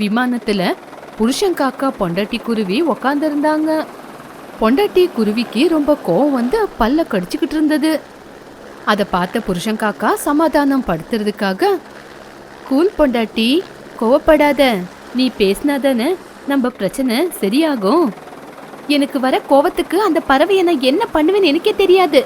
விமானத்துல புருஷன் காக்கா பொண்டாட்டி குருவி உக்காந்துருந்தாங்க. பொண்டாட்டி குருவிக்கு ரொம்ப கோவம் வந்து பல்ல கடிச்சுக்கிட்டு இருந்தது. அதை பார்த்த புருஷன் காக்கா சமாதானம் படுத்துறதுக்காக கூல் பொண்டாட்டி கோவப்படாத. நீ பேசினாதானே நம்ம பிரச்சனை சரியாகும். எனக்கு வர கோவத்துக்கு அந்த பறவையை நான் என்ன பண்ணுவேன்னு எனக்கே தெரியாது.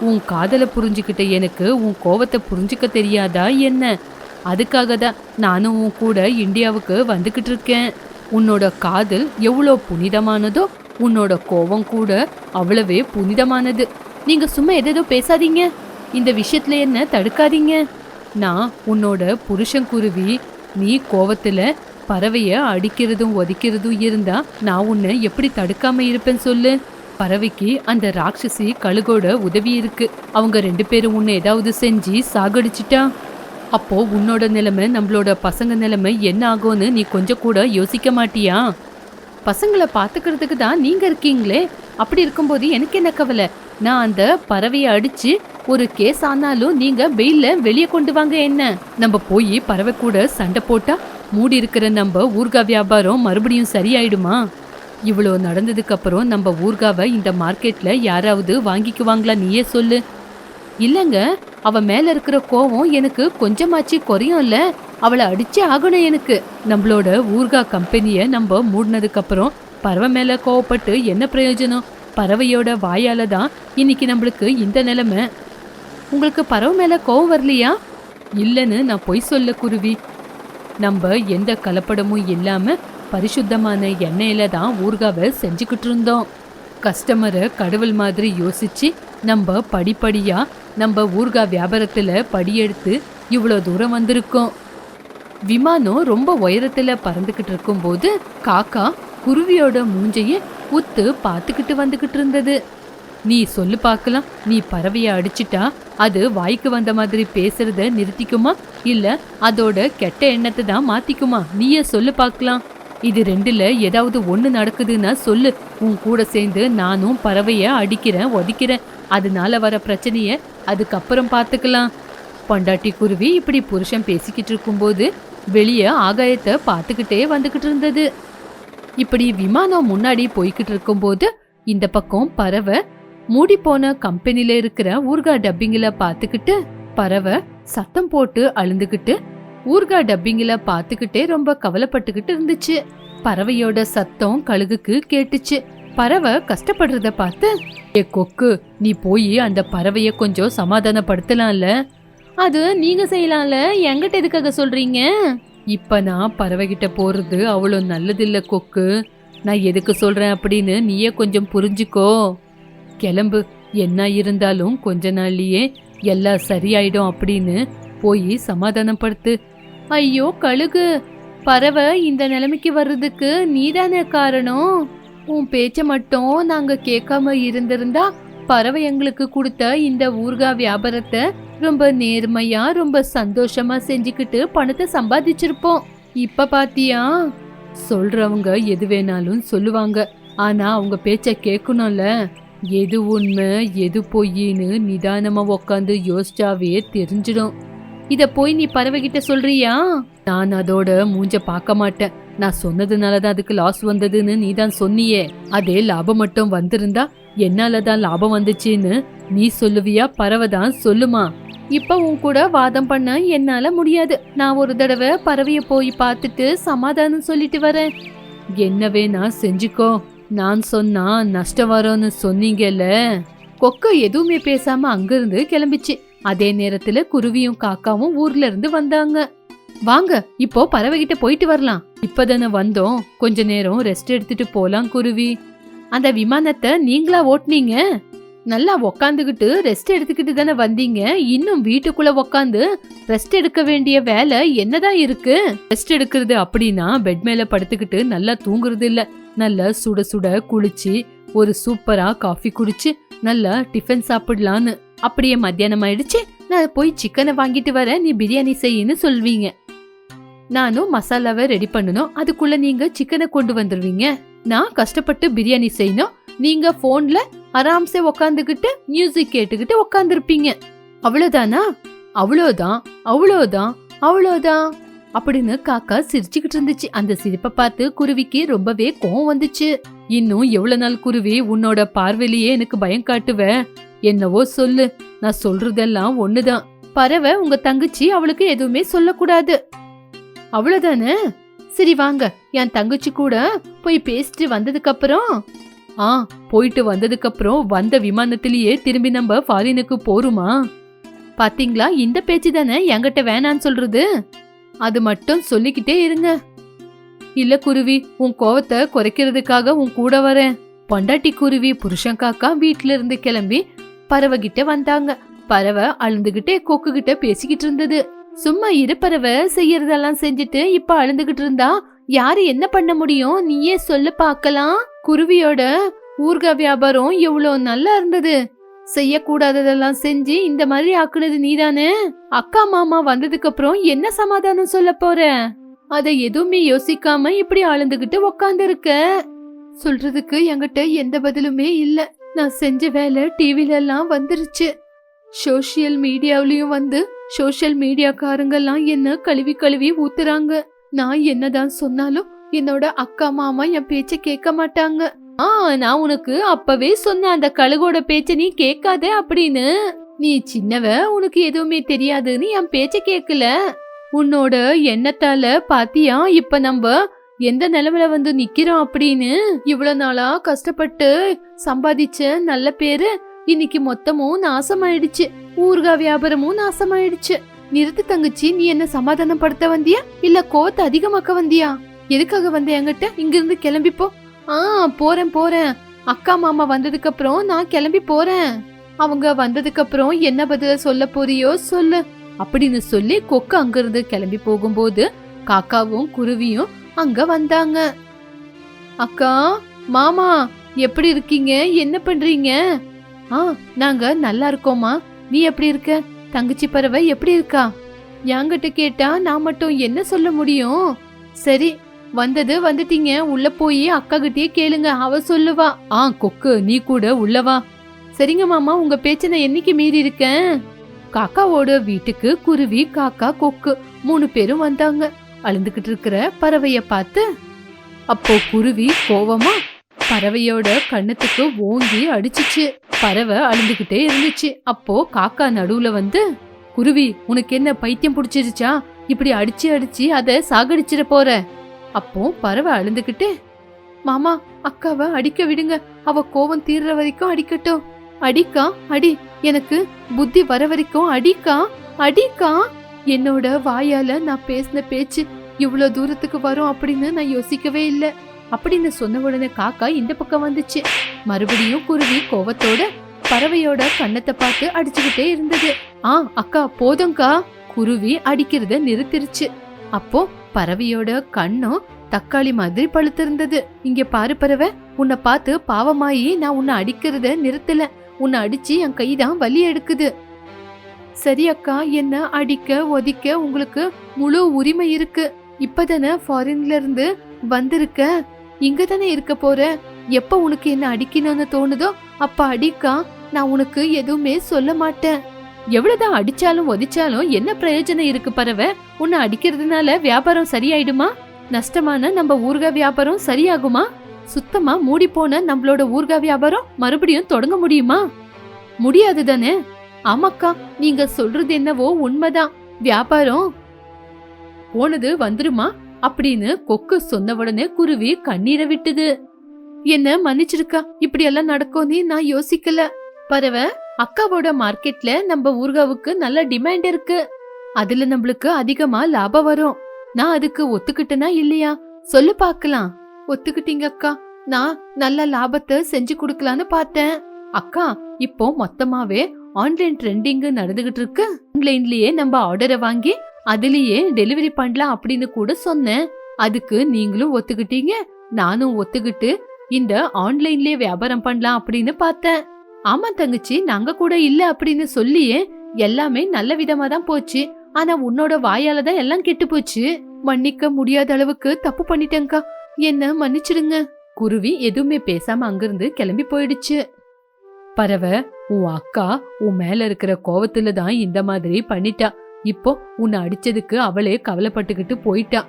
உன் காதலை புரிஞ்சுக்கிட்ட எனக்கு உன் கோவத்தை புரிஞ்சுக்க தெரியாதா என்ன? அதுக்காக தான் நானும் உன் கூட இந்தியாவுக்கு வந்துக்கிட்டு இருக்கேன். உன்னோட காதல் எவ்வளோ புனிதமானதோ உன்னோட கோவம் கூட அவ்வளவே புனிதமானது. நீங்க சும்மா எதேதோ பேசாதீங்க. இந்த விஷயத்துல என்ன தடுக்காதீங்க. நான் உன்னோட புருஷன் குருவி நீ கோவத்துல பறவைய அடிக்கிறதும் ஒதிக்கிறதும் இருந்தா நான் உன்னை எப்படி தடுக்காம இருப்பேன் சொல்லு. பறவைக்கு அந்த ராட்சசி கழுகோட உதவி இருக்கு. அவங்க ரெண்டு பேரும் உன்னை ஏதாவது செஞ்சு சாகடிச்சிட்டா? அப்போ உன்னோட நிலைமை நம்மளோட பசங்க நிலைமை என்ன ஆகும்னு நீ கொஞ்சம் கூட யோசிக்க மாட்டியா? பசங்களை பார்த்துக்கிறதுக்கு தான் நீங்க இருக்கீங்களே. அப்படி இருக்கும்போது எனக்கு என்ன கவலை? நான் அந்த பறவையை அடிச்சு ஒரு கேஸ் ஆனாலும் நீங்க வெயிலில் வெளியே கொண்டு வாங்க என்ன? நம்ம போய் பறவை கூட சண்டை போட்டா மூடி இருக்கிற நம்ம ஊர்கா வியாபாரம் மறுபடியும் சரியாயிடுமா? இவ்வளோ நடந்ததுக்கு அப்புறம் நம்ம ஊர்காவை இந்த மார்க்கெட்ல யாராவது வாங்கிக்குவாங்களா நீயே சொல்லு. இல்லைங்க அவ மேல இருக்கிற கோவம் எனக்கு கொஞ்சமாச்சு குறையும்ல. அவளை அடிச்சே ஆகணும் எனக்கு. நம்மளோட ஊர்கா கம்பெனிய நம்ம மூடினதுக்கு அப்புறம் பறவை மேல கோவப்பட்டு என்ன பிரயோஜனம்? பறவையோட வாயால தான் இன்னைக்கு நம்மளுக்கு இந்த நிலைமை. உங்களுக்கு பறவை மேல கோவம் வரலையா? இல்லைன்னு நான் பொய் சொல்ல குருவி. நம்ம எந்த கலப்படமும் இல்லாம பரிசுத்தமான எண்ணெயில தான் ஊர்காவை செஞ்சுக்கிட்டு இருந்தோம். கஸ்டமரை கடவுள் மாதிரி யோசிச்சு நம்ம படிப்படியாக நம்ம ஊர்கா வியாபாரத்தில் படியெடுத்து இவ்வளோ தூரம் வந்திருக்கோம். விமானம் ரொம்ப உயரத்தில் பறந்துக்கிட்டு இருக்கும்போது காக்கா குருவியோட மூஞ்சையை உத்து பார்த்துக்கிட்டு வந்துக்கிட்டு இருந்தது. நீ சொல்லு பார்க்கலாம் நீ பறவையை அடிச்சிட்டா அது வாய்க்கு வந்த மாதிரி பேசுறத நிறுத்திக்குமா? இல்லை அதோட கெட்ட எண்ணத்தை தான் மாத்திக்குமா? நீயே சொல்லு பார்க்கலாம். இது ரெண்டுல ஏதாவது ஒண்ணு நடக்குதுன்னா சொல்லு. உன் கூட சேர்ந்து நானும் பறவைய அடிக்கிறேன் ஒதிக்கிறேன் அதனால வர பிரச்சனைய அதுக்கப்புறம் பார்த்துக்கலாம் பொண்டாட்டி குருவி இப்படி புருஷன் பேசிக்கிட்டு இருக்கும்போது வெளியே ஆகாயத்தை பார்த்துக்கிட்டே வந்துக்கிட்டு இருந்தது. இப்படி விமானம் முன்னாடி போய்கிட்டு இருக்கும்போது இந்த பக்கம் பறவை மூடி போன கம்பெனில இருக்கிற ஊர்கா டப்பிங்கில பார்த்துக்கிட்டு பறவை சத்தம் போட்டு அழுந்துகிட்டு ஊர்கா டப்பிங்கில பார்த்துக்கிட்டே ரொம்ப கவலைப்பட்டுக்கிட்டு இருந்துச்சு. பறவையோட சத்தம் கழுகுக்கு கேட்டுச்சு. பறவை கஷ்டப்படுறத பார்த்து ஏ கொக்கு நீ போய் அந்த பறவைய கொஞ்சம் சமாதானப்படுத்தலாம்ல? அது நீங்க செய்யலாம்ல? எங்கிட்ட எதுக்காக சொல்றீங்க? இப்ப நான் பறவைகிட்ட போறது அவ்வளோ நல்லதில்ல கொக்கு. நான் எதுக்கு சொல்றேன் அப்படின்னு நீயே கொஞ்சம் புரிஞ்சுக்கோ. கிளம்பு. என்ன இருந்தாலும் கொஞ்ச நாள்லயே எல்லாம் சரியாயிடும் அப்படின்னு போய் சமாதானப்படுத்து. ஐயோ கழுகு. பறவை இந்த நிலைமைக்கு வர்றதுக்கு நீதானே காரணம். உன் பேச்ச மட்டும் நாங்க கேட்காம இருந்திருந்தா பறவை எங்களுக்கு கொடுத்த இந்த ஊர்கா வியாபாரத்தை ரொம்ப நேர்மையா ரொம்ப சந்தோஷமா செஞ்சுக்கிட்டு பணத்தை சம்பாதிச்சிருப்போம். இப்ப பாத்தியா? சொல்றவங்க எது வேணாலும் சொல்லுவாங்க. ஆனா அவங்க பேச்ச கேட்கணும்ல. எது உண்மை எது பொய்ன்னு நிதானமா உக்காந்து யோசிச்சாவே தெரிஞ்சிடும். இத போய் நீ பறவைகிட்ட சொல்றியா? நான் அதோட மூஞ்ச பார்க்க மாட்டேன். நான் சொன்னதுனால தான் அதுக்கு லாஸ் வந்ததுன்னு நீ தான் சொன்னியே. அதே லாபம் மட்டும் வந்திருந்தா என்னால தான் லாபம் வந்துச்சுன்னு நீ சொல்லுவியா? பறவை தான் சொல்லுமா? இப்ப உன் கூட வாதம் பண்ண என்னால முடியாது. நான் ஒரு தடவை பறவைய போய் பார்த்துட்டு சமாதானம் சொல்லிட்டு வரேன். என்ன நான் செஞ்சுக்கோ. நான் சொன்னா நஷ்டம் வரும்னு சொன்னீங்கல்ல? கொக்க எதுவுமே பேசாம அங்கிருந்து கிளம்பிச்சு. அதே நேரத்துல குருவியும் காக்காவும் ஊர்ல இருந்து வந்தாங்க. வாங்க இப்போ பறவைகிட்ட போயிட்டு வரலாம். இப்பதானே வந்தோம். கொஞ்ச நேரம் ரெஸ்ட் எடுத்துட்டு போலாம் குருவி. அந்த விமானத்தை நீங்களா ஓட்டுனீங்க? நல்லா உக்காந்துக்கிட்டு ரெஸ்ட் எடுத்துக்கிட்டு தானே வந்தீங்க. இன்னும் வீட்டுக்குள்ள உக்காந்து ரெஸ்ட் எடுக்க வேண்டிய வேலை என்னதான் இருக்கு? ரெஸ்ட் எடுக்கிறது அப்படின்னா பெட் மேல படுத்துக்கிட்டு நல்லா தூங்குறது இல்ல. நல்லா சுட சுட குளிச்சு ஒரு சூப்பரா காஃபி குடிச்சு நல்லா டிஃபன் சாப்பிடலான்னு. அப்படியே மத்தியானம் ஆயிடுச்சு. நான் போய் சிக்கனை வாங்கிட்டு வரேன். நீ பிரியாணி செய்யின்னு சொல்வீங்க. நானும் மசாலாவை ரெடி பண்ணணும். அதுக்குள்ள நீங்க சிக்கனை கொண்டு வந்துருவீங்க. நான் கஷ்டப்பட்டு பிரியாணி செய்யணும். நீங்க போன்ல ஆராம்சே உக்காந்துக்கிட்டு மியூசிக் கேட்டுக்கிட்டு உக்காந்துருப்பீங்க. அவ்வளோதானா அவ்வளோதான் அவ்வளோதான் அவ்வளோதான் அப்படின்னு காக்கா சிரிச்சுக்கிட்டு இருந்துச்சு. அந்த சிரிப்பை பார்த்து குருவிக்கு ரொம்பவே கோவம் வந்துச்சு. இன்னும் எவ்வளவு நாள் குருவி உன்னோட பார்வையிலேயே எனக்கு பயம் காட்டுவேன் என்னவோ சொல்லு. நான் சொல்றதெல்லாம் ஒண்ணுதான். பறவை உங்க தங்கச்சி அவளுக்கு எதுவுமே சொல்லக்கூடாது. அவ்வளவுதானே? சரி வாங்க. என் தங்கச்சி கூட போய் பேசிட்டு வந்ததுக்கு அப்புறம் ஆ போயிட்டு வந்ததுக்கு அப்புறம் வந்த விமானத்திலேயே திரும்பி நம்ம ஃபாரினுக்கு போருமா? பாத்தீங்களா? இந்த பேச்சு தானே என்கிட்ட வேணான்னு சொல்றது? அது மட்டும் சொல்லிக்கிட்டே இருங்க. இல்ல குருவி உன் கோவத்தை குறைக்கிறதுக்காக உன் கூட வரேன். பொண்டாட்டி குருவி புருஷன் காக்கா வீட்டுல இருந்து கிளம்பி பறவை கிட்ட வந்தாங்க. பறவை அழுந்துகிட்டே கொக்கு கிட்ட பேசிக்கிட்டு இருந்தது. சும்மா இரு பறவை செய்யறதெல்லாம் செஞ்சுட்டு இப்ப அழுந்துகிட்டு இருந்தா யாரு என்ன பண்ண முடியும்? நீயே சொல்லு பார்க்கலாம் குருவியோட ஊர்கா வியாபாரம் எவ்வளவு நல்லா இருந்தது. செய்யக்கூடாததெல்லாம் செஞ்சு இந்த மாதிரி ஆக்குனது நீதானே? அக்கா மாமா வந்ததுக்கு அப்புறம் என்ன சமாதானம் சொல்ல போற? அத எதுவுமே யோசிக்காம இப்படி அழுந்துகிட்டு உக்காந்து இருக்க சொல்றதுக்கு என்கிட்ட எந்த பதிலுமே இல்லை. நான் செஞ்ச வேலை டிவில எல்லாம் வந்துருச்சு. சோஷியல் மீடியாவிலயும் வந்து சோஷியல் மீடியாக்காரங்கெல்லாம் என்ன கழுவி கழுவி ஊத்துறாங்க. நான் என்னதான் சொன்னாலும் என்னோட அக்கா மாமா என் பேச்ச கேட்க மாட்டாங்க. ஆ நான் உனக்கு அப்பவே சொன்னேன் அந்த கழுகோட பேச்ச நீ கேட்காத அப்படின்னு. நீ சின்னவ உனக்கு எதுவுமே தெரியாதுன்னு என் பேச்ச கேட்கல. உன்னோட எண்ணத்தால பாத்தியா இப்ப நம்ம எந்த நிலைமையில வந்து நிக்கிறோம் அப்படின்னு? இவ்வளவு நாளா கஷ்டப்பட்டு சம்பாதிச்ச நல்ல பேரு இன்னைக்கு மொத்தமும் நாசமாயிடுச்சு. ஊர்கா வியாபாரமும் நாசமாயிடுச்சு. நிறுத்து தங்கச்சி நீ என்ன சமாதானப்படுத்த வந்தியா? இல்ல கோவத்தை அதிகமாக்க வந்தியா? எதுக்காக வந்த என்கிட்ட? இங்க இருந்து ஆ போறேன் போறேன். அக்கா மாமா வந்ததுக்கு அப்புறம் நான் கிளம்பி போறேன். அவங்க வந்ததுக்கு அப்புறம் என்ன பதில சொல்ல போறியோ சொல்லு. அப்படின்னு சொல்லி கொக்கு அங்கிருந்து கிளம்பி போகும்போது காக்காவும் குருவியும் அங்க வந்தாங்க. அக்கா மாமா எப்படி இருக்கீங்க? என்ன பண்றீங்க? ஆ நாங்க நல்லா இருக்கோமா நீ எப்படி இருக்க? தங்கச்சி பறவை எப்படி இருக்கா? என்கிட்ட கேட்டா நான் மட்டும் என்ன சொல்ல முடியும்? சரி வந்தது வந்துட்டீங்க. உள்ள போய் அக்கா கிட்டயே கேளுங்க. அவ சொல்லுவா. ஆ கொக்கு நீ கூட உள்ளவா சரிங்க மாமா. உங்க பேச்ச நான் என்னைக்கு மீறி இருக்கேன்? காக்காவோட வீட்டுக்கு குருவி காக்கா கொக்கு மூணு பேரும் வந்தாங்க. அழுந்துகிட்டு இருக்கிற பறவைய பார்த்து அப்போ குருவி கோவமா பறவையோட கண்ணத்துக்கு ஓங்கி அடிச்சுச்சு. பறவை அழுந்துகிட்டே இருந்துச்சு. அப்போ காக்கா நடுவுல வந்து குருவி உனக்கு என்ன பைத்தியம் பிடிச்சிருச்சா? இப்படி அடிச்சு அடிச்சு அதை சாகடிச்சிட போற. அப்போ பறவை அழுந்துகிட்டு மாமா அக்காவை அடிக்க விடுங்க. அவ கோவம் தீர்ற வரைக்கும் அடிக்கட்டும். அடிக்கா? அடி எனக்கு புத்தி வர வரைக்கும் அடிக்கா? அடிக்கா? என்னோட வாயால நான் பேசின பேச்சு இவ்வளோ தூரத்துக்கு வரும் அப்படின்னு நான் யோசிக்கவே இல்லை. அப்படின்னு சொன்ன உடனே காக்கா இந்த பக்கம் வந்துச்சு. மறுபடியும் குருவி கோவத்தோட பறவையோட கண்ணத்தை பார்த்து அடிச்சுக்கிட்டே இருந்தது. ஆ அக்கா போதும்க்கா. குருவி அடிக்கிறத நிறுத்திருச்சு. அப்போ பறவையோட கண்ணும் தக்காளி மாதிரி பழுத்திருந்தது. இங்க பாரு பறவை உன்னை பார்த்து பாவமாயி நான் உன்னை அடிக்கிறத நிறுத்தல. உன்னை அடிச்சு என் கைதான் வலி எடுக்குது. சரி அக்கா என்ன அடிக்க ஒதிக்க உங்களுக்கு முழு உரிமை இருக்கு. இப்பதானே ஃபாரின்ல இருந்து வந்திருக்க? இங்க தானே இருக்க போற? எப்ப உனக்கு என்ன அடிக்கணும்னு தோணுதோ அப்ப அடிக்கா. நான் உனக்கு எதுவுமே சொல்ல மாட்டேன். எவ்வளவுதான் அடிச்சாலும் ஒதிச்சாலும் என்ன பிரயோஜனம் இருக்கு பறவை உன்னை அடிக்கிறதுனால வியாபாரம் சரியாயிடுமா? நஷ்டமான நம்ம ஊர்கா வியாபாரம் சரியாகுமா? சுத்தமா மூடி போன நம்மளோட ஊர்கா வியாபாரம் மறுபடியும் தொடங்க முடியுமா? முடியாது தானே ஆமாக்கா நீங்க சொல்றது என்னவோ உண்மைதான். வியாபாரம் போனது வந்துருமா? அப்படின்னு கொக்கு சொன்ன உடனே குருவி கண்ணீரை விட்டுது. என்ன மன்னிச்சிருக்கா? இப்படி எல்லாம் நடக்கும்னு நான் யோசிக்கல. பறவை அக்காவோட மார்க்கெட்ல நம்ம ஊர்காவுக்கு நல்ல டிமாண்ட் இருக்கு. அதுல நம்மளுக்கு அதிகமா லாபம் வரும். நான் அதுக்கு ஒத்துக்கிட்டனா இல்லையா? சொல்லு பாக்கலாம் ஒத்துக்கிட்டீங்க அக்கா. நான் நல்ல லாபத்தை செஞ்சு கொடுக்கலான்னு பார்த்தேன். அக்கா இப்போ மொத்தமாவே ஆன்லைன் ட்ரெண்டிங் நடந்துகிட்டு இருக்கு ஆன்லைன்லயே நம்ம ஆர்டரை வாங்கி அதுலயே டெலிவரி பண்ணலாம் அப்படின்னு கூட சொன்னேன். அதுக்கு நீங்களும் ஒத்துக்கிட்டீங்க நானும் ஒத்துக்கிட்டு இந்த ஆன்லைன்லயே வியாபாரம் பண்ணலாம் அப்படின்னு பார்த்தேன். ஆமா தங்கச்சி நாங்க கூட இல்ல அப்படின்னு சொல்லியே எல்லாமே நல்ல விதமா தான் போச்சு. ஆனா உன்னோட வாயால தான் எல்லாம் கெட்டு போச்சு. மன்னிக்க முடியாத அளவுக்கு தப்பு பண்ணிட்டேங்க்கா என்ன மன்னிச்சிடுங்க. குருவி எதுவுமே பேசாம அங்கிருந்து கிளம்பி போயிடுச்சு. பறவை உன் அக்கா உன் மேல இருக்கிற கோவத்துல தான் இந்த மாதிரி பண்ணிட்டா. இப்போ உன்னை அடிச்சதுக்கு அவளே கவலைப்பட்டுக்கிட்டு போயிட்டா.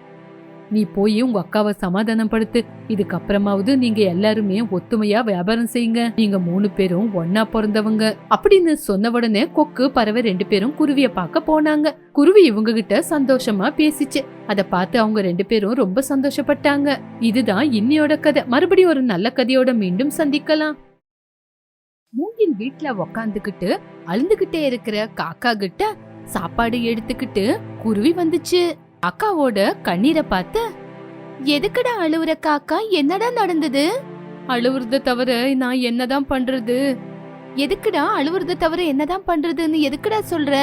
நீ போய் உங்க அக்காவை சமாதானப்படுத்து. இதுக்கப்புறமாவது நீங்க எல்லாருமே ஒத்துமையா வியாபாரம் செய்யுங்க. நீங்க மூணு பேரும் ஒன்னா பிறந்தவங்க. அப்படின்னு சொன்ன உடனே கொக்கு பறவை ரெண்டு பேரும் குருவிய பார்க்க போனாங்க. குருவி இவங்க கிட்ட சந்தோஷமா பேசிச்சு. அத பார்த்து அவங்க ரெண்டு பேரும் ரொம்ப சந்தோஷப்பட்டாங்க. இதுதான் இன்னியோட கதை. மறுபடியும் ஒரு நல்ல கதையோட மீண்டும் சந்திக்கலாம். மூங்கில் வீட்ல உக்காந்துக்கிட்டு அழுந்துகிட்டே இருக்கிற காக்கா கிட்ட சாப்பாடு எடுத்துக்கிட்டு குருவி வந்துச்சு. அக்காவோட கண்ணீரை பார்த்து எதுக்குடா அழுவுற காக்கா? என்னடா நடந்தது? அழுவுறத தவிர நான் என்னதான் பண்றது? எதுக்குடா அழுவுறத தவிர என்னதான் பண்றதுன்னு எதுக்குடா சொல்ற?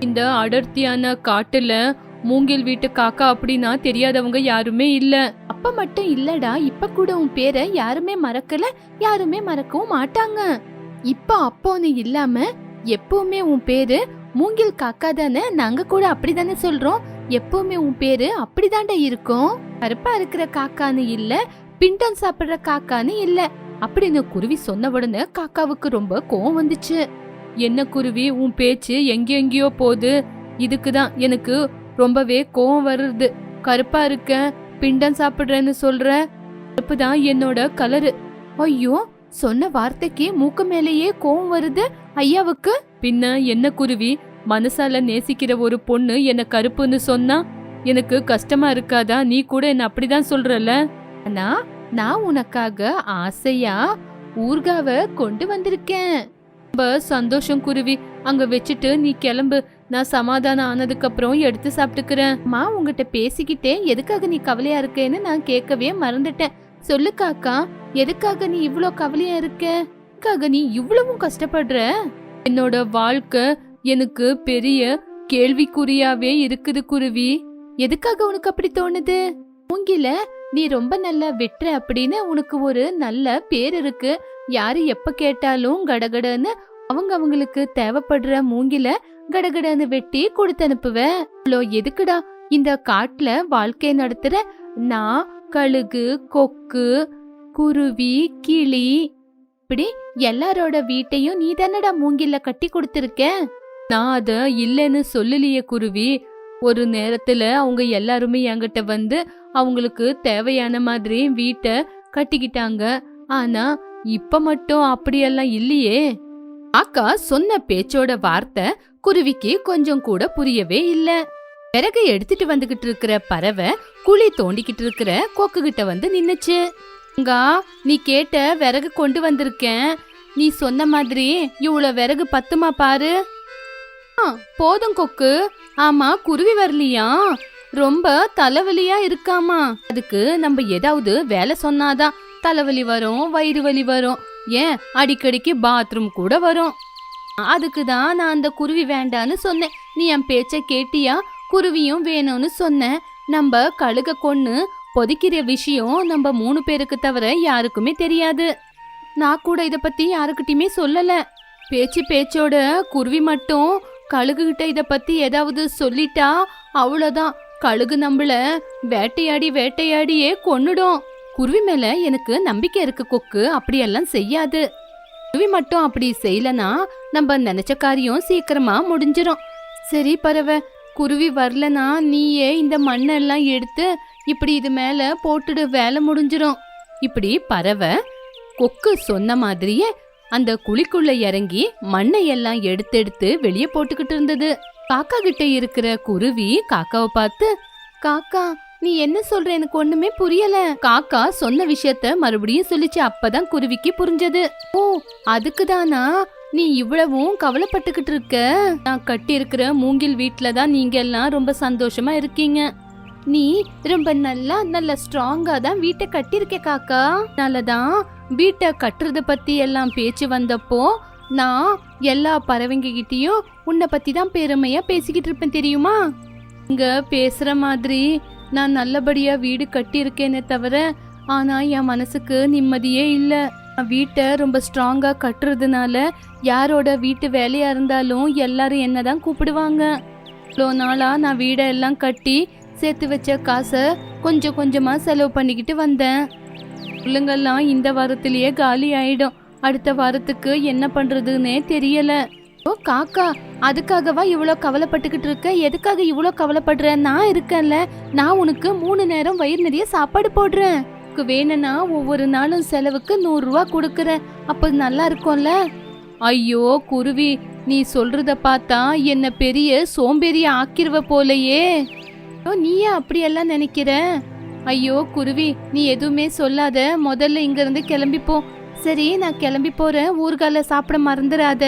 இந்த அடர்த்தியான காட்டுல மூங்கில் வீட்டு காக்கா அப்படின்னா தெரியாதவங்க யாருமே இல்ல. அப்ப மட்டும் இல்லடா இப்ப கூட உன் பேரை யாருமே மறக்கல யாருமே மறக்கவும் மாட்டாங்க. இப்ப அப்போன்னு இல்லாம எப்பவுமே உன் பேரு மூங்கில் காக்கா தானே? நாங்க கூட அப்படிதானே சொல்றோம். எப்பவுமே உன் பேரு அப்படிதான்டா இருக்கும். கருப்பா இருக்கிற காக்கான்னு இல்ல பிண்டம் சாப்பிடுற காக்கான்னு இல்ல. அப்படின்னு குருவி சொன்ன உடனே காக்காவுக்கு ரொம்ப கோவம் வந்துச்சு. என்ன குருவி உன் பேச்சு எங்கெங்கயோ போகுது இதுக்கு தான் எனக்கு ரொம்பவே கோவம் வருது. கருப்பா இருக்க பிண்டம் சாப்பிடுறேன்னு சொல்ற? கருப்பு தான் என்னோட கலரு. ஐயோ சொன்ன வார்த்தைக்கு மூக்கு மேலேயே கோவம் வருது ஐயாவுக்கு? பின்ன என்ன குருவி மனசால நேசிக்கிற ஒரு பொண்ணு என்ன கருப்புன்னு சொன்னா எனக்கு கஷ்டமா இருக்காதா? நீ கூட என்ன அப்படிதான் சொல்றல ஆனா நான் உனக்காக ஆசையா ஊர்காவ கொண்டு வந்திருக்கேன். ரொம்ப சந்தோஷம் குருவி அங்க வச்சுட்டு நீ கிளம்பு. நான் சமாதானம் ஆனதுக்கு அப்புறம் எடுத்து சாப்பிட்டுக்கிறேன். மா உங்ககிட்ட பேசிக்கிட்டே எதுக்காக நீ கவலையா இருக்கேன்னு நான் கேட்கவே மறந்துட்டேன். சொல்லு காக்கா எதுக்காக நீ இவ்ளோ கவலையா இருக்க? எதுக்காக நீ இவ்வளவும் கஷ்டப்படுற? என்னோட வாழ்க்கை எனக்கு பெரிய கேள்விக்குறியாவே இருக்குது குருவி. எதுக்காக உனக்கு அப்படி தோணுது? மூங்கில நீ ரொம்ப நல்லா வெட்டுற அப்படின்னு உனக்கு ஒரு நல்ல பேர் இருக்கு. யாரு எப்ப கேட்டாலும் கடகடன்னு அவங்க அவங்களுக்கு தேவைப்படுற மூங்கில கடகடன்னு வெட்டி கொடுத்து அனுப்புவேன் இவ்ளோ எதுக்குடா இந்த காட்டுல வாழ்க்கை நடத்துற? நான் கழுகு கொக்கு குருவி கிளி. இப்படி எல்லாரோட வீட்டையும் நீ தானடா மூங்கில்ல கட்டி கொடுத்துருக்க? நான் அத இல்லைன்னு சொல்லலையே குருவி. ஒரு நேரத்துல அவங்க எல்லாருமே என்கிட்ட வந்து அவங்களுக்கு தேவையான மாதிரி வீட்டை கட்டிக்கிட்டாங்க. ஆனா இப்ப மட்டும் அப்படியெல்லாம் இல்லையே. அக்கா சொன்ன பேச்சோட வார்த்தை குருவிக்கு கொஞ்சம் கூட புரியவே இல்ல. விறகு எடுத்துட்டு வந்துகிட்டு இருக்கிற பறவை குழி தோண்டிக்கிட்டு இருக்கிற கொக்கு கிட்ட வந்து நின்னுச்சு. அங்கா நீ கேட்ட விறகு கொண்டு வந்திருக்கேன். நீ சொன்ன மாதிரி இவ்வளவு விறகு பத்துமா பாரு. ஆ, போதும் கொக்கு. ஆமா குருவி வரலையா? ரொம்ப தலைவலியா இருக்காமா? அதுக்கு நம்ம ஏதாவது வேலை சொன்னாதான் தலைவலி வரும் வயிறு வலி வரும். ஏன்? அடிக்கடிக்கு பாத்ரூம் கூட வரும். அதுக்கு தான் நான் அந்த குருவி வேண்டான்னு சொன்னேன். நீ என் பேச்ச கேட்டியா? குருவியும் வேணும்னு சொன்னேன். நம்ம கழுக கொன்று பொதிக்கிற விஷயம் நம்ம மூணு பேருக்கு தவிர யாருக்குமே தெரியாது. நான் கூட இத பத்தி யாருக்கிட்டையுமே சொல்லல. பேச்சு பேச்சோட குருவி மட்டும் கழுகுகிட்ட இதை இத பத்தி ஏதாவது சொல்லிட்டா அவ்வளோதான் கழுகு நம்மள வேட்டையாடி வேட்டையாடியே கொன்னுடும். குருவி மேல எனக்கு நம்பிக்கை இருக்கு கொக்கு. அப்படியெல்லாம் செய்யாது. குருவி மட்டும் அப்படி செய்யலனா நம்ம நினைச்ச காரியம் சீக்கிரமா முடிஞ்சிரும். சரி பறவை குருவி வரலனா நீயே இந்த மண்ணெல்லாம் எடுத்து இப்படி இது மேல போட்டுடு வேலை முடிஞ்சிரும். இப்படி பறவை கொக்கு சொன்ன மாதிரியே அந்த குழிக்குள்ள இறங்கி மண்ணை எல்லாம் எடுத்து எடுத்து வெளியே போட்டுக்கிட்டு இருந்தது. காக்கா கிட்ட இருக்கிற குருவி காக்காவை பார்த்து காக்கா நீ என்ன சொல்ற? எனக்கு ஒண்ணுமே புரியல. காக்கா சொன்ன விஷயத்த மறுபடியும் சொல்லிச்சு. அப்பதான் குருவிக்கு புரிஞ்சது. ஓ அதுக்குதானா? நீ இவ்வளவும் கவலைப்பட்டுக்கிட்டு இருக்க. நான் கட்டி இருக்கிற மூங்கில் வீட்ல தான் நீங்க எல்லாம் ரொம்ப சந்தோஷமா இருக்கீங்க. நீ ரொம்ப நல்லா நல்ல ஸ்ட்ராங்கா தான் வீட்டை கட்டியிருக்க காக்கா. நல்லதான் வீட்டை கட்டுறத பத்தி எல்லாம் பேச்சு வந்தப்போ நான் எல்லா பறவைங்க கிட்டயும் உன்னை பத்தி தான் பெருமையா பேசிக்கிட்டு இருப்பேன் தெரியுமா? இங்க பேசுற மாதிரி நான் நல்லபடியா வீடு கட்டியிருக்கேனே தவிர ஆனா என் மனசுக்கு நிம்மதியே இல்லை. வீட்டை ரொம்ப ஸ்ட்ராங்கா கட்டுறதுனால யாரோட வீட்டு வேலையா இருந்தாலும் எல்லாரும் என்னதான் கூப்பிடுவாங்க. இவ்வளோ நாளா நான் வீடை எல்லாம் கட்டி சேர்த்து வச்ச காசை கொஞ்சம் கொஞ்சமா செலவு பண்ணிக்கிட்டு வந்தேன். பிள்ளைங்கள்லாம் இந்த வாரத்திலேயே காலி ஆயிடும். அடுத்த வாரத்துக்கு என்ன பண்றதுன்னே தெரியல. ஓ காக்கா அதுக்காகவா இவ்வளோ கவலைப்பட்டுக்கிட்டு இருக்க? எதுக்காக இவ்வளோ கவலைப்படுற நான் இருக்கேன்ல. நான் உனக்கு மூணு நேரம் வயிறு நிறைய சாப்பாடு போடுறேன். உனக்கு வேணும்னா ஒவ்வொரு நாளும் செலவுக்கு நூறுரூவா கொடுக்குறேன் அப்போ நல்லா இருக்கும்ல? ஐயோ குருவி நீ சொல்றத பார்த்தா என்ன பெரிய சோம்பேறிய ஆக்கிருவ போலையே. ஓ நீயே அப்படியெல்லாம் நினைக்கிற? ஐயோ குருவி நீ எதுவுமே சொல்லாத. முதல்ல இங்கேருந்து கிளம்பிப்போம் சரி நான் கிளம்பி போறேன். ஊர்கால சாப்பிட மறந்துடாத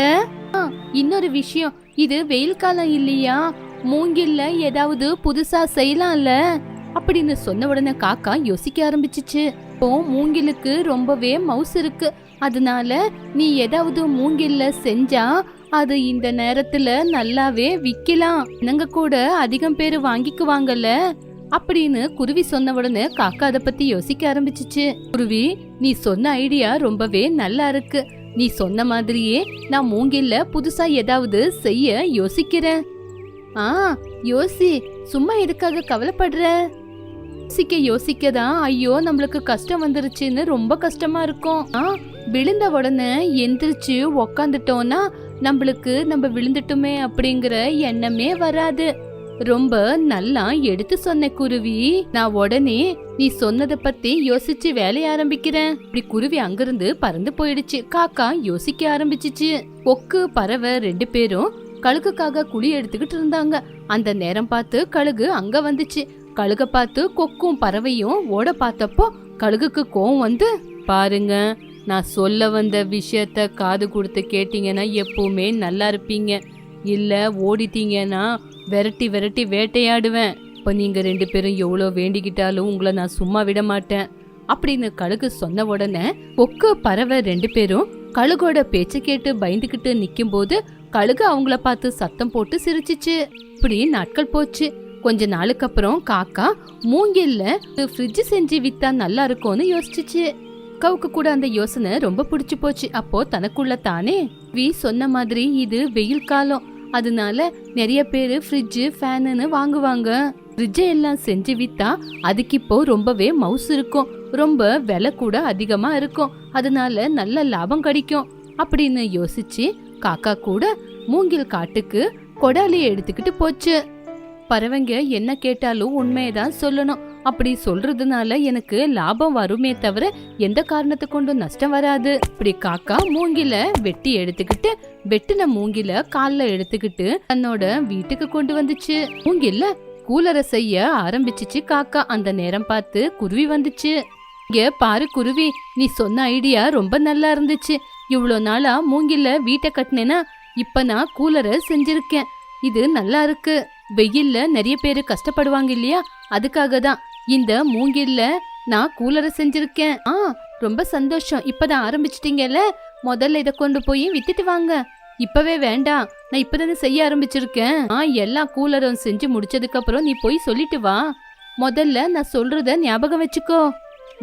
இன்னொரு விஷயம். இது வெயில் காலம் இல்லையா? மூங்கில்ல ஏதாவது புதுசா செய்யலாம்ல? அப்படின்னு சொன்ன உடனே காக்கா யோசிக்க ஆரம்பிச்சிச்சு. இப்போ மூங்கிலுக்கு ரொம்பவே மவுஸ் இருக்கு. அதனால நீ ஏதாவது மூங்கில்ல செஞ்சா அது இந்த நேரத்துல நல்லாவே விக்கலாம். என்னங்க கூட அதிகம் பேர் வாங்கிக்குவாங்கல்ல? அப்படின்னு குருவி சொன்ன உடனே காக்கா அதை பத்தி யோசிக்க ஆரம்பிச்சிச்சு. குருவி நீ சொன்ன ஐடியா ரொம்பவே நல்லா இருக்கு. நீ சொன்ன மாதிரியே நான் மூங்கில்ல புதுசா ஏதாவது செய்ய யோசிக்கிறேன். ஆ யோசி சும்மா எதுக்காக கவலைப்படுற? யோசிக்க யோசிக்க தான் ஐயோ நம்மளுக்கு கஷ்டம் வந்துருச்சுன்னு ரொம்ப கஷ்டமா இருக்கும். ஆ விழுந்த உடனே எந்திரிச்சு உக்காந்துட்டோம்னா நம்மளுக்கு நம்ம விழுந்துட்டோமே அப்படிங்கிற எண்ணமே வராது. ரொம்ப நல்லா எடுத்து சொன்ன குருவி. நான் உடனே நீ சொன்னதை பத்தி யோசிச்சு வேலைய ஆரம்பிக்கிறேன். இப்படி குருவி அங்கிருந்து பறந்து போயிடுச்சு. காக்கா யோசிக்க ஆரம்பிச்சிச்சு. கொக்கு பறவை ரெண்டு பேரும் கழுகுக்காக குழி எடுத்துக்கிட்டு இருந்தாங்க. அந்த நேரம் பார்த்து கழுகு அங்க வந்துச்சு. கழுக பார்த்து கொக்கும் பறவையும் ஓட பார்த்தப்போ கழுகுக்கு கோவம் வந்து பாருங்க நான் சொல்ல வந்த விஷயத்த காது கொடுத்து கேட்டீங்கன்னா எப்பவுமே நல்லா இருப்பீங்க. இல்ல ஓடிட்டீங்கன்னா விரட்டி விரட்டி வேட்டையாடுவேன். இப்போ நீங்கள் ரெண்டு பேரும் எவ்வளோ வேண்டிக்கிட்டாலும் உங்களை நான் சும்மா விட மாட்டேன். அப்படின்னு கழுகு சொன்ன உடனே கொக்கு பறவை ரெண்டு பேரும் கழுகோட பேச்சை கேட்டு பயந்துக்கிட்டு நிற்கும் போது கழுகு அவங்கள பார்த்து சத்தம் போட்டு சிரிச்சிச்சு. இப்படி நாட்கள் போச்சு. கொஞ்ச நாளுக்கு அப்புறம் காக்கா மூங்கில்ல ஃப்ரிட்ஜ் செஞ்சு வித்தா நல்லா இருக்கும்னு யோசிச்சுச்சு. கவுக்கு கூட அந்த யோசனை ரொம்ப பிடிச்சி போச்சு. அப்போ தனக்குள்ள தானே? வி சொன்ன மாதிரி இது வெயில் காலம். அதனால நிறைய பேர் ஃப்ரிட்ஜு ஃபேனுன்னு வாங்குவாங்க. ஃப்ரிட்ஜை எல்லாம் செஞ்சு வித்தா அதுக்கு இப்போ ரொம்பவே மவுஸ் இருக்கும். ரொம்ப விலை கூட அதிகமாக இருக்கும். அதனால நல்ல லாபம் கிடைக்கும். அப்படின்னு யோசிச்சு காக்கா கூட மூங்கில் காட்டுக்கு கொடாலியை எடுத்துக்கிட்டு போச்சு. பறவைங்க என்ன கேட்டாலும் உண்மையை தான் சொல்லணும். அப்படி சொல்றதுனால எனக்கு லாபம் வருமே தவிர எந்த காரணத்தை கொண்டும் நஷ்டம் வராது. இப்படி காக்கா மூங்கில வெட்டி எடுத்துக்கிட்டு வெட்டின மூங்கில கால்ல எடுத்துக்கிட்டு தன்னோட வீட்டுக்கு கொண்டு வந்துச்சு. மூங்கில கூலரை செய்ய ஆரம்பிச்சிச்சு காக்கா. அந்த நேரம் பார்த்து குருவி வந்துச்சு. இங்க பாரு குருவி நீ சொன்ன ஐடியா ரொம்ப நல்லா இருந்துச்சு. இவ்வளோ நாளா மூங்கில வீட்டை கட்டினேனா இப்ப நான் கூலரை செஞ்சிருக்கேன். இது நல்லா இருக்கு. வெயில்ல நிறைய பேர் கஷ்டப்படுவாங்க இல்லையா? அதுக்காக தான். இந்த மூங்கில்ல நான் கூலரை செஞ்சிருக்கேன். ஆ ரொம்ப சந்தோஷம். இப்பதான் ஆரம்பிச்சிட்டீங்கல்ல? முதல்ல இதை கொண்டு போய் வித்துட்டு வாங்க. இப்பவே வேண்டாம். நான் இப்பதானே செய்ய ஆரம்பிச்சிருக்கேன். ஆ எல்லா கூலரும் செஞ்சு முடிச்சதுக்கு அப்புறம் நீ போய் சொல்லிட்டு வா. முதல்ல நான் சொல்றத ஞாபகம் வச்சுக்கோ.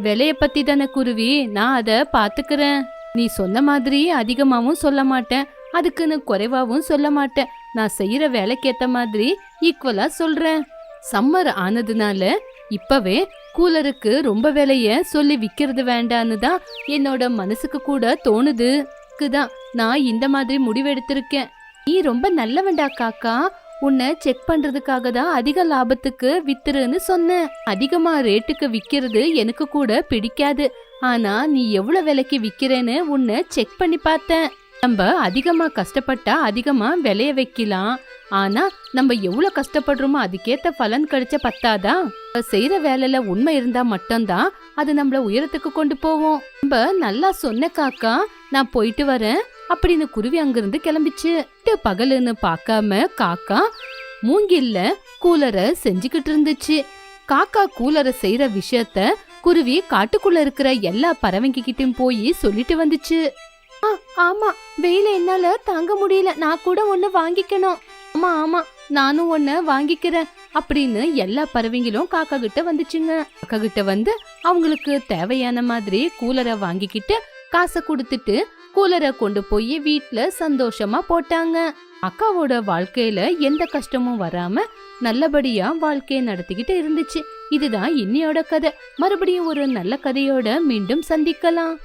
விலைய பத்தி தானே குருவி. நான் அதை பாத்துக்கிறேன். நீ சொன்ன மாதிரி அதிகமாகவும் சொல்ல மாட்டேன். அதுக்குன்னு குறைவாகவும் சொல்ல மாட்டேன். நான் செய்யற வேலைக்கேத்த மாதிரி ஈக்குவலா சொல்றேன். சம்மர் ஆனதுனால இப்பவே கூலருக்கு ரொம்ப விலைய சொல்லி விக்கிறது வேண்டான்னு தான் என்னோட மனசுக்கு கூட தோணுது. தான் நான் இந்த மாதிரி முடிவெடுத்திருக்கேன். நீ ரொம்ப நல்லவன்டா காக்கா. உன்னை செக் பண்றதுக்காக தான் அதிக லாபத்துக்கு வித்துருன்னு சொன்னேன். அதிகமா ரேட்டுக்கு விக்கிறது எனக்கு கூட பிடிக்காது. ஆனா நீ எவ்வளவு விலைக்கு விக்கிறேன்னு உன்னை செக் பண்ணி பார்த்தேன். நம்ம அதிகமா கஷ்டப்பட்டா அதிகமா விளைய வைக்கலாம். ஆனா நம்ம எவ்வளவு கஷ்டப்படுறோமோ அதுக்கேத்த பலன் கிடைச்ச பத்தாதா? செய்கிற செய்யற உண்மை இருந்தா மட்டும்தான் அது நம்மள உயரத்துக்கு கொண்டு போவோம் நம்ம நல்லா சொன்ன காக்கா நான் போயிட்டு வரேன் அப்படின்னு குருவி அங்கிருந்து கிளம்பிச்சு பகலுன்னு பார்க்காம காக்கா மூங்கில்ல கூலரை செஞ்சுக்கிட்டு இருந்துச்சு. காக்கா கூலரை செய்யற விஷயத்த குருவி காட்டுக்குள்ள இருக்கிற எல்லா பறவைங்க கிட்டயும் போய் சொல்லிட்டு வந்துச்சு. ஆமா வெயில என்னால தாங்க முடியல. நான் கூட ஒன்னு வாங்கிக்கணும். ஆமா ஆமா நானும் ஒன்ன வாங்கிக்கிறேன் அப்படின்னு எல்லா பறவைங்களும் காக்கா கிட்ட வந்துச்சுங்க. காக்கா கிட்ட வந்து அவங்களுக்கு தேவையான மாதிரி கூலரை வாங்கிக்கிட்டு காசை கொடுத்துட்டு கூலரை கொண்டு போய் வீட்டுல சந்தோஷமா போட்டாங்க. அக்காவோட வாழ்க்கையில எந்த கஷ்டமும் வராம நல்லபடியா வாழ்க்கையை நடத்திக்கிட்டு இருந்துச்சு. இதுதான் இன்னையோட கதை. மறுபடியும் ஒரு நல்ல கதையோட மீண்டும் சந்திக்கலாம்.